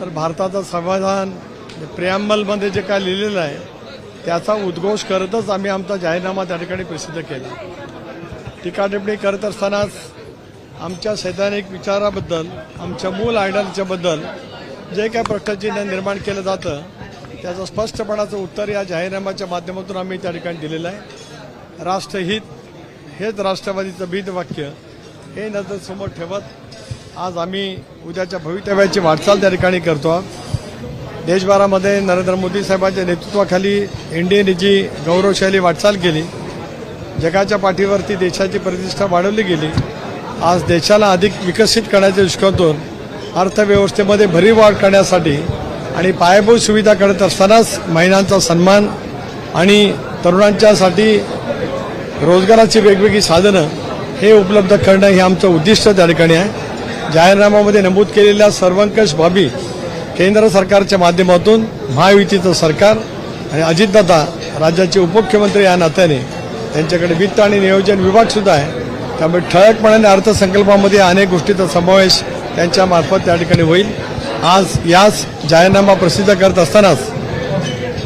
तर भारताचं संविधान प्रियांबलमध्ये जे काय लिहिलेलं आहे त्याचा उद्घोष करतच आम्ही आमचा जाहीरनामा त्या ठिकाणी प्रसिद्ध केला. टीकाटिप्पणी करत असतानाच आमच्या सैद्धांतिक विचाराबद्दल आमच्या मूल आयडलच्याबद्दल जे काय प्रश्नचिन्ह निर्माण केलं जातं त्याचं स्पष्टपणाचं उत्तर या जाहीरनाम्याच्या माध्यमातून आम्ही त्या ठिकाणी दिलेलं आहे. राष्ट्रहित हेच राष्ट्रवादीचं बीज वाक्य हे नजर ठेवत आज आम्ही उद्याच्या भवितव्याची वाटचाल त्या ठिकाणी करतो. आहोत देशभरामध्ये नरेंद्र मोदी साहेबांच्या नेतृत्वाखाली इंडियन जी गौरवशाली वाटचाल केली जगाच्या पाठीवरती देशाची प्रतिष्ठा वाढवली गेली आज देशाला अधिक विकसित करण्याच्या दृष्टिकोनातून अर्थव्यवस्थेमध्ये भरीव वाढ करण्यासाठी आणि पायाभूत सुविधा करत असतानाच महिलांचा सन्मान आणि तरुणांच्यासाठी रोजगाराची वेगवेगळी साधनं हे उपलब्ध करणं हे आमचं उद्दिष्ट त्या ठिकाणी आहे. जाहीरनाम्यामध्ये नमूद केलेल्या सर्वंकष बाबी केंद्र सरकारच्या माध्यमातून महायुतीचं सरकार आणि अजितदादा राज्याचे उपमुख्यमंत्री या नात्याने त्यांच्याकडे वित्त आणि नियोजन विभागसुद्धा आहे. त्यामुळे ठळकपणाने अर्थसंकल्पामध्ये अनेक गोष्टीचा समावेश त्यांच्यामार्फत त्या ठिकाणी होईल. आज याच जाहीरनामा प्रसिद्ध करत असतानाच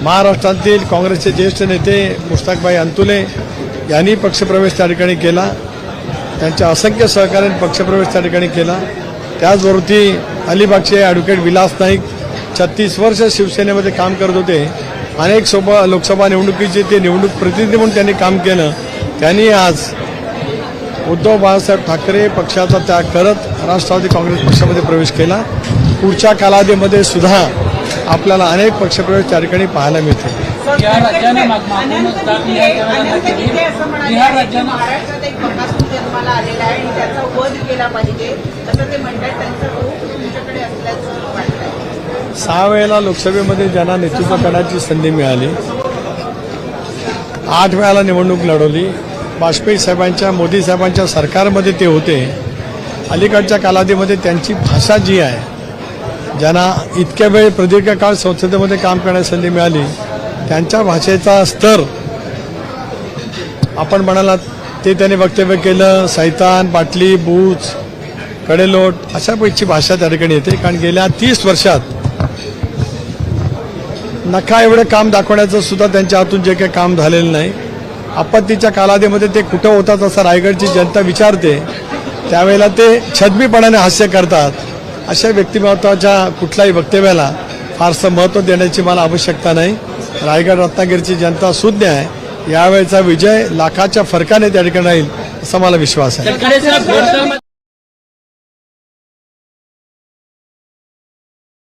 महाराष्ट्रातील काँग्रेसचे ज्येष्ठ नेते मुश्ताकभाई अंतुले यांनी पक्षप्रवेश त्या ठिकाणी केला. त्यांच्या असंख्य सहकार्याने पक्षप्रवेश त्या ठिकाणी केला त्याचबरोबर अलिबागचे ॲडव्होकेट विलास नाईक छत्तीस वर्ष शिवसेनेमध्ये काम करत होते अनेक सोबा लोकसभा निवडणुकीचे ते निवडणूक प्रतिनिधी म्हणून त्यांनी काम केलं त्यांनी आज उद्धव बाळासाहेब ठाकरे पक्षाचा त्याग करत राष्ट्रवादी काँग्रेस पक्षामध्ये प्रवेश केला पुढच्या कालावधीमध्ये सुद्धा आपल्याला अनेक पक्षप्रवेश त्या ठिकाणी पाहायला बिहार राज्यानं माग- आलेला आहे आणि त्याचा वध केला पाहिजे असं ते म्हणतात त्यांचा तुमच्याकडे असल्याचं सहा वेळेला लोकसभेमध्ये ज्यांना नेतृत्व करण्याची संधी मिळाली आठ वेळाला निवडणूक लढवली. वाजपेयी साहेबांच्या मोदी साहेबांच्या सरकारमध्ये ते होते. अलीकडच्या कालावधीमध्ये त्यांची भाषा जी आहे ज्यांना इतक्या वेळ प्रदीर्घ काळ संसदेमध्ये काम करण्याची संधी मिळाली त्यांच्या भाषेचा स्तर आपण म्हणालात ते त्यांनी वक्तव्य केलं सैतान बाटली बूच कडेलोट अशा पैकी भाषा त्या ठिकाणी येते. कारण गेल्या तीस वर्षात नखा एवढं काम दाखवण्याचं सुद्धा त्यांच्या हातून जे काही काम झालेलं नाही. आपत्तीच्या कालावधीमध्ये ते कुठं होतात असं रायगडची जनता विचारते. त्यावेळेला ते छदमीपणाने हास्य करतात. अशा व्यक्तिमत्वाच्या कुठल्याही वक्तव्याला फारसं महत्त्व देण्याची मला आवश्यकता नाही. रायगड रत्नागिरीची जनता सुज्ञ आहे. यावेळचा विजय लाखाच्या फरकाने त्या ठिकाणी राहील असा मला विश्वास आहे.